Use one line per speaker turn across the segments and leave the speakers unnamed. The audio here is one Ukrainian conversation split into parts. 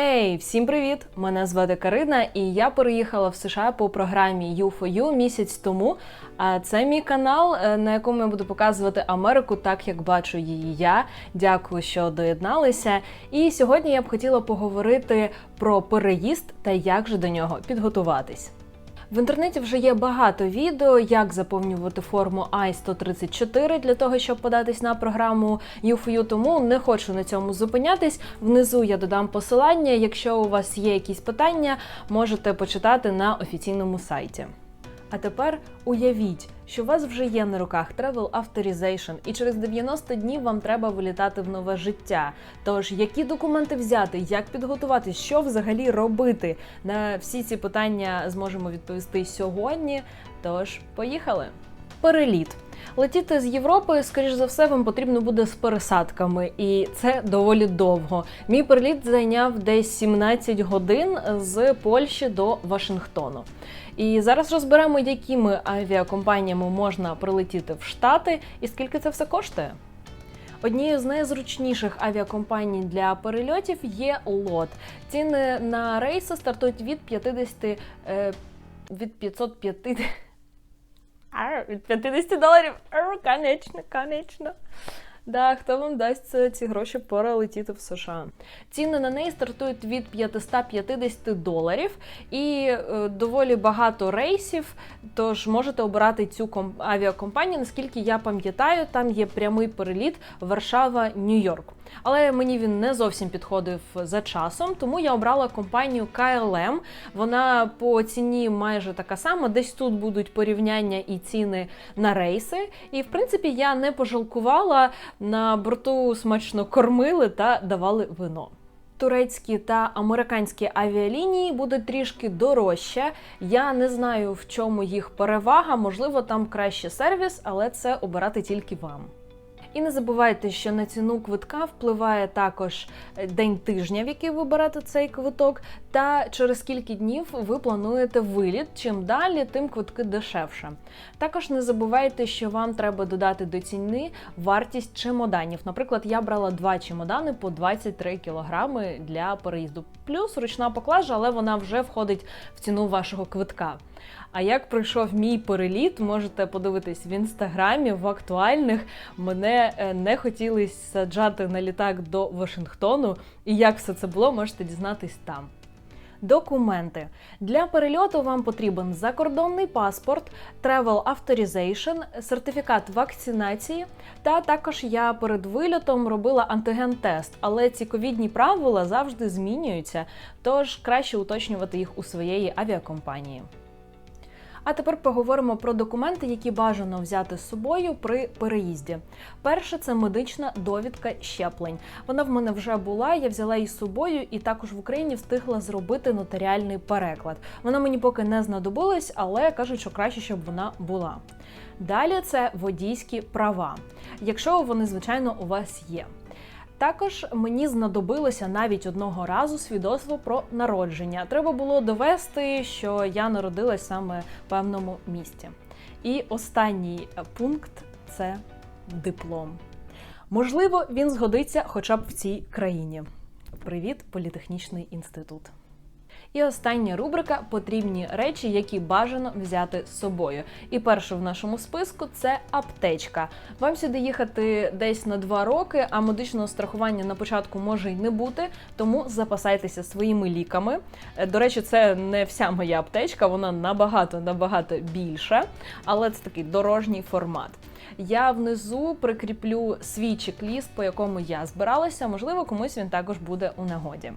Гей, всім привіт! Мене звати Карина, і я переїхала в США по програмі U4U місяць тому. А це мій канал, е, на якому я буду показувати Америку так, як бачу її я. Дякую, що доєдналися. І сьогодні я б хотіла поговорити про переїзд та як же до нього підготуватись. В інтернеті вже є багато відео, як заповнювати форму I-134 для того, щоб податись на програму UFU, тому не хочу на цьому зупинятись. Внизу я додам посилання. Якщо у вас є якісь питання, можете почитати на офіційному сайті. А тепер уявіть, що у вас вже є на руках Travel Authorization, і через 90 днів вам треба вилітати в нове життя. Тож, які документи взяти, як підготуватись, що взагалі робити? На всі ці питання зможемо відповісти сьогодні. Тож, поїхали! Переліт. Летіти з Європи, скоріш за все, вам потрібно буде з пересадками, і це доволі довго. Мій переліт зайняв десь 17 годин з Польщі до Вашингтону. І зараз розберемо, якими авіакомпаніями можна прилетіти в Штати і скільки це все коштує. Однією з найзручніших авіакомпаній для перельотів є лот. Ціни на рейси стартують від 50 е, від 550 Ар, від 50 доларів. Ар, конечно, конечно. Да, хто вам дасть ці гроші перелетіти в США? Ціни на неї стартують від 550 доларів і е, доволі багато рейсів. Тож можете обирати цю авіакомпанію. Наскільки я пам'ятаю, там є прямий переліт Варшава-Нью-Йорк. Але мені він не зовсім підходив за часом, тому я обрала компанію KLM. Вона по ціні майже така сама. Десь тут будуть порівняння і ціни на рейси. І в принципі я не пожалкувала. На борту смачно кормили та давали вино. Турецькі та американські авіалінії будуть трішки дорожче. Я не знаю, в чому їх перевага. Можливо, там краще сервіс, але це обирати тільки вам. І не забувайте, що на ціну квитка впливає також день тижня, в який ви берете цей квиток, та через скільки днів ви плануєте виліт. Чим далі, тим квитки дешевше. Також не забувайте, що вам треба додати до ціни вартість чемоданів. Наприклад, я брала два чемодани по 23 кілограми для переїзду. Плюс ручна поклажа, але вона вже входить в ціну вашого квитка. А як пройшов мій переліт, можете подивитись в інстаграмі, в актуальних. Мене е, не хотіли саджати на літак до Вашингтону, і як все це було, можете дізнатись там. Документи для перельоту вам потрібен закордонний паспорт, Travel Authorization, сертифікат вакцинації. Та також я перед вильотом робила антиген-тест, але ці ковідні правила завжди змінюються, тож краще уточнювати їх у своєї авіакомпанії. А тепер поговоримо про документи, які бажано взяти з собою при переїзді. Перше це медична довідка щеплень. Вона в мене вже була. Я взяла її з собою, і також в Україні встигла зробити нотаріальний переклад. Вона мені поки не знадобилась, але кажуть, що краще, щоб вона була. Далі це водійські права, якщо вони, звичайно, у вас є. Також мені знадобилося навіть одного разу свідоцтво про народження. Треба було довести, що я народилась саме в певному місті. І останній пункт це диплом. Можливо, він згодиться хоча б в цій країні. Привіт, політехнічний інститут. І остання рубрика потрібні речі, які бажано взяти з собою. І перше в нашому списку це аптечка. Вам сюди їхати десь на два роки, а медичного страхування на початку може й не бути, тому запасайтеся своїми ліками. Е, до речі, це не вся моя аптечка, вона набагато набагато більша, але це такий дорожній формат. Я внизу прикріплю свій чек-ліст, по якому я збиралася. Можливо, комусь він також буде у нагоді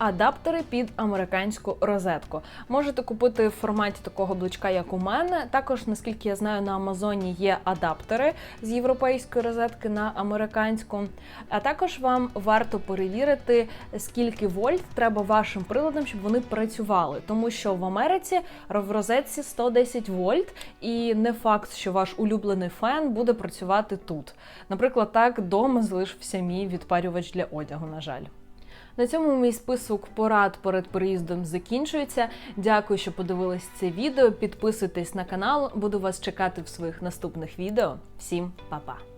адаптери під американську розетку. Можете купити в форматі такого блочка, як у мене. Також, наскільки я знаю, на Амазоні є адаптери з європейської розетки на американську. А також вам варто перевірити, скільки вольт треба вашим приладам, щоб вони працювали. Тому що в Америці в розетці 110 вольт, і не факт, що ваш улюблений фен буде працювати тут. Наприклад, так вдома залишився мій відпарювач для одягу, на жаль. На цьому мій список порад перед переїздом закінчується. Дякую, що подивились це відео. Підписуйтесь на канал, буду вас чекати в своїх наступних відео. Всім па-па!